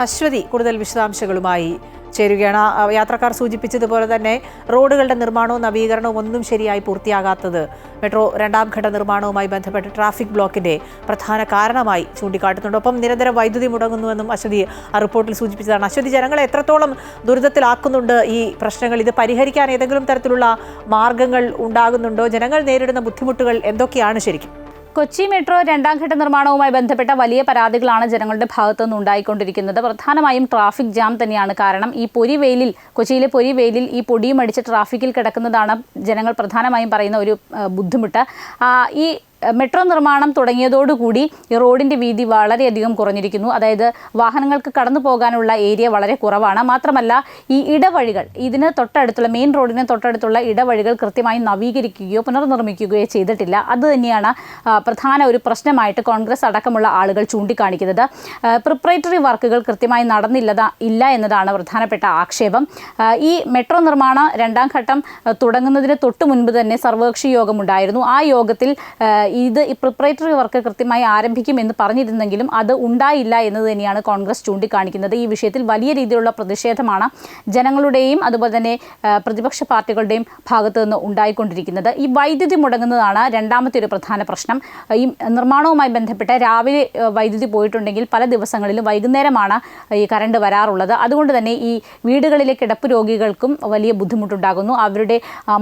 അശ്വതി കൂടുതൽ വിശദാംശങ്ങളുമായി ചേരുകയാണ്. യാത്രക്കാർ സൂചിപ്പിച്ചതുപോലെ തന്നെ റോഡുകളുടെ നിർമ്മാണവും നവീകരണവും ഒന്നും ശരിയായി പൂർത്തിയാകാത്തത് മെട്രോ രണ്ടാം ഘട്ട നിർമ്മാണവുമായി ബന്ധപ്പെട്ട് ട്രാഫിക് ബ്ലോക്കിന്റെ പ്രധാന കാരണമായി ചൂണ്ടിക്കാട്ടുന്നുണ്ട്. ഒപ്പം നിരന്തരം വൈദ്യുതി മുടങ്ങുന്നുവെന്നും അശ്വതി ആ റിപ്പോർട്ടിൽ സൂചിപ്പിച്ചതാണ്. അശ്വതി ജനങ്ങളെ എത്രത്തോളം ദുരിതത്തിലാക്കുന്നുണ്ട് ഈ പ്രശ്നങ്ങൾ? ഇത് പരിഹരിക്കാൻ ഏതെങ്കിലും തരത്തിലുള്ള മാർഗങ്ങൾ ഉണ്ടാകുന്നുണ്ടോ? ജനങ്ങൾ നേരിടുന്ന ബുദ്ധിമുട്ടുകൾ എന്തൊക്കെയാണ് ശരിക്കും? കൊച്ചി മെട്രോ രണ്ടാം ഘട്ട നിർമ്മാണവുമായി ബന്ധപ്പെട്ട വലിയ പരാതികളാണ് ജനങ്ങളുടെ ഭാഗത്തുനിന്ന് ഉണ്ടായിക്കൊണ്ടിരിക്കുന്നത്. പ്രധാനമായും ട്രാഫിക് ജാം തന്നെയാണ് കാരണം ഈ പൊരി വെയിലിൽ കൊച്ചിയിലെ പൊരി വെയിലിൽ ഈ പൊടിയും അടിച്ച് ട്രാഫിക്കിൽ കിടക്കുന്നതാണ് ജനങ്ങൾ പ്രധാനമായും പറയുന്ന ഒരു ബുദ്ധിമുട്ട്. ഈ മെട്രോ നിർമ്മാണം തുടങ്ങിയതോടുകൂടി ഈ റോഡിന്റെ വീതി വളരെയധികം കുറഞ്ഞിരിക്കുന്നു. അതായത് വാഹനങ്ങൾക്ക് കടന്നു പോകാനുള്ള ഏരിയ വളരെ കുറവാണ്. മാത്രമല്ല ഈ ഇടവഴികൾ ഇതിന് തൊട്ടടുത്തുള്ള മെയിൻ റോഡിന് തൊട്ടടുത്തുള്ള ഇടവഴികൾ കൃത്യമായി നവീകരിക്കുകയോ പുനർനിർമ്മിക്കുകയോ ചെയ്തിട്ടില്ല. അത് തന്നെയാണ് പ്രധാന ഒരു പ്രശ്നമായിട്ട് കോൺഗ്രസ് അടക്കമുള്ള ആളുകൾ ചൂണ്ടിക്കാണിക്കുന്നത്. പ്രിപ്പറേറ്ററി വർക്കുകൾ കൃത്യമായി നടന്നില്ലതാ ഇല്ല എന്നതാണ് പ്രധാനപ്പെട്ട ആക്ഷേപം. ഈ മെട്രോ നിർമ്മാണ രണ്ടാം ഘട്ടം തുടങ്ങുന്നതിന് തൊട്ടു മുൻപ് തന്നെ സർവകക്ഷി യോഗമുണ്ടായിരുന്നു. ആ യോഗത്തിൽ ഇത് ഈ പ്രിപ്പറേറ്ററി വർക്ക് കൃത്യമായി ആരംഭിക്കുമെന്ന് പറഞ്ഞിരുന്നെങ്കിലും അത് ഉണ്ടായില്ല എന്നത് തന്നെയാണ് കോൺഗ്രസ് ചൂണ്ടിക്കാണിക്കുന്നത്. ഈ വിഷയത്തിൽ വലിയ രീതിയിലുള്ള പ്രതിഷേധമാണ് ജനങ്ങളുടെയും അതുപോലെ തന്നെ പ്രതിപക്ഷ പാർട്ടികളുടെയും ഭാഗത്തു നിന്ന് ഉണ്ടായിക്കൊണ്ടിരിക്കുന്നത്. ഈ വൈദ്യുതി മുടങ്ങുന്നതാണ് രണ്ടാമത്തെ ഒരു പ്രധാന പ്രശ്നം. ഈ നിർമ്മാണവുമായി ബന്ധപ്പെട്ട് രാവിലെ വൈദ്യുതി പോയിട്ടുണ്ടെങ്കിൽ പല ദിവസങ്ങളിലും വൈകുന്നേരമാണ് ഈ കറണ്ട് വരാറുള്ളത്. അതുകൊണ്ട് തന്നെ ഈ വീടുകളിലെ കിടപ്പ് രോഗികൾക്കും വലിയ ബുദ്ധിമുട്ടുണ്ടാകുന്നു. അവരുടെ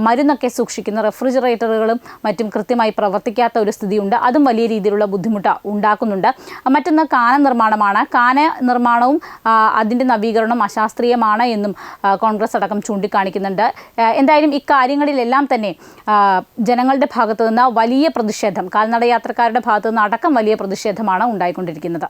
മരുന്നൊക്കെ സൂക്ഷിക്കുന്ന റെഫ്രിജറേറ്ററുകളും മറ്റും കൃത്യമായി പ്രവർത്തിക്കാത്ത ഒരു സ്ഥിതിയുണ്ട്. അതും വലിയ രീതിയിലുള്ള ബുദ്ധിമുട്ട് ഉണ്ടാക്കുന്നുണ്ട്. മറ്റൊന്ന് കാന നിർമ്മാണമാണ്. കാന നിർമ്മാണവും അതിന്റെ നവീകരണവും അശാസ്ത്രീയമാണ് എന്നും കോൺഗ്രസ് അടക്കം ചൂണ്ടിക്കാണിക്കുന്നുണ്ട്. എന്തായാലും ഇക്കാര്യങ്ങളിലെല്ലാം തന്നെ ജനങ്ങളുടെ ഭാഗത്തു നിന്ന് വലിയ പ്രതിഷേധം കാൽനട യാത്രക്കാരുടെ ഭാഗത്തു നിന്ന് അടക്കം വലിയ പ്രതിഷേധമാണ് ഉണ്ടായിക്കൊണ്ടിരിക്കുന്നത്.